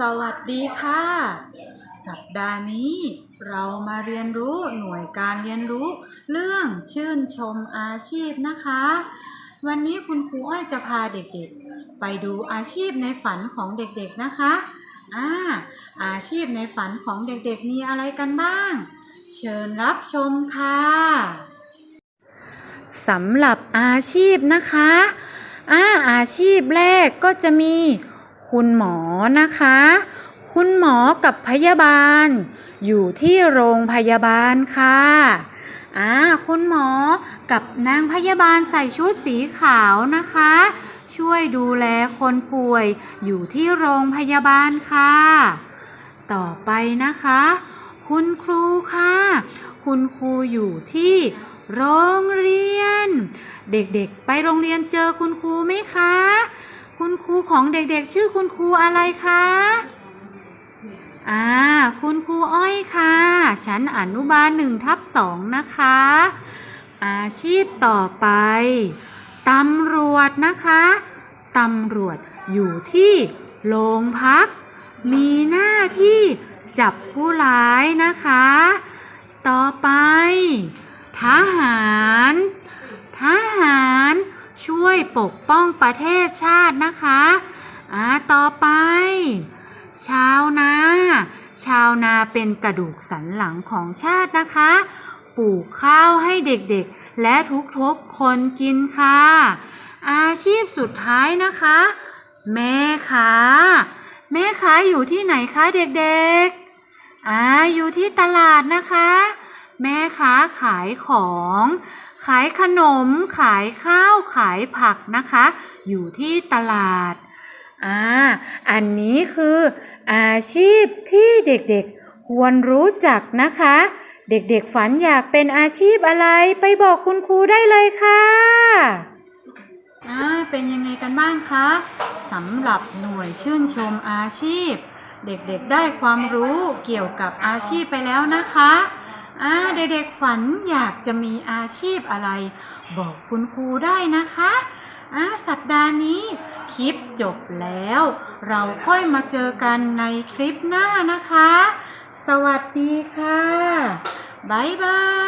สวัสดีค่ะ สัปดาห์นี้เรามาเรียนรู้หน่วยการเรียนรู้ เรื่องชื่นชมอาชีพนะคะ วันนี้คุณครูอ้อยจะพาเด็กๆ ไปดูอาชีพในฝันของเด็กๆนะคะอ่าอาชีพในฝันของเด็กๆมีอะไรกันบ้าง เชิญรับชมค่ะสำหรับอาชีพนะคะอ่าอาชีพแรกก็จะมี คุณหมอนะคะ คุณหมอกับพยาบาล อยู่ที่โรงพยาบาลค่ะอ่าคุณหมอกับนางพยาบาลใส่ชุดสีขาวนะคะ ช่วยดูแลคนป่วยอยู่ที่โรงพยาบาลค่ะ ต่อไปนะคะ คุณครูค่ะ คุณครูอยู่ที่โรงเรียน เด็กๆ ไปโรงเรียนเจอคุณครูไหมคะ คุณครูของเด็กๆ ชื่อคุณครูอะไรคะ อ่า คุณครูอ้อยค่ะ ชั้นอนุบาลหนึ่งทับสองนะคะ อาชีพต่อไป ตำรวจนะคะ ตำรวจอยู่ที่โรงพัก มีหน้าที่จับผู้ร้ายนะคะ ต่อไป ทหาร ปกป้องประเทศชาตินะคะอ่าต่อไป ชาวนา ชาวนาเป็นกระดูกสันหลังของชาตินะคะ ปลูกข้าวให้เด็กๆ และทุกๆคนกินค่ะ อาชีพสุดท้ายนะคะ แม่ค้าแม่ค้าอยู่ที่ไหนคะเด็กๆอ่าอยู่ที่ตลาดนะคะ แม่ค้าขายของ ขายขนม ขายข้าว ขายผักนะคะ อยู่ที่ตลาด อ่า อันนี้คืออาชีพที่เด็กๆควรรู้จักนะคะ เด็กๆฝันอยากเป็นอาชีพอะไรไปบอกคุณครูได้เลยค่ะ อ่า เป็นยังไงกันบ้างคะสำหรับหน่วยชื่นชมอาชีพ เด็กๆได้ความรู้เกี่ยวกับอาชีพไปแล้วนะคะ อ่าเด็กๆฝันอยากจะมีอาชีพอะไร บอกคุณครูได้นะคะอ่าสัปดาห์นี้คลิปจบแล้ว เราค่อยมาเจอกันในคลิปหน้านะคะ สวัสดีค่ะ บ๊ายบาย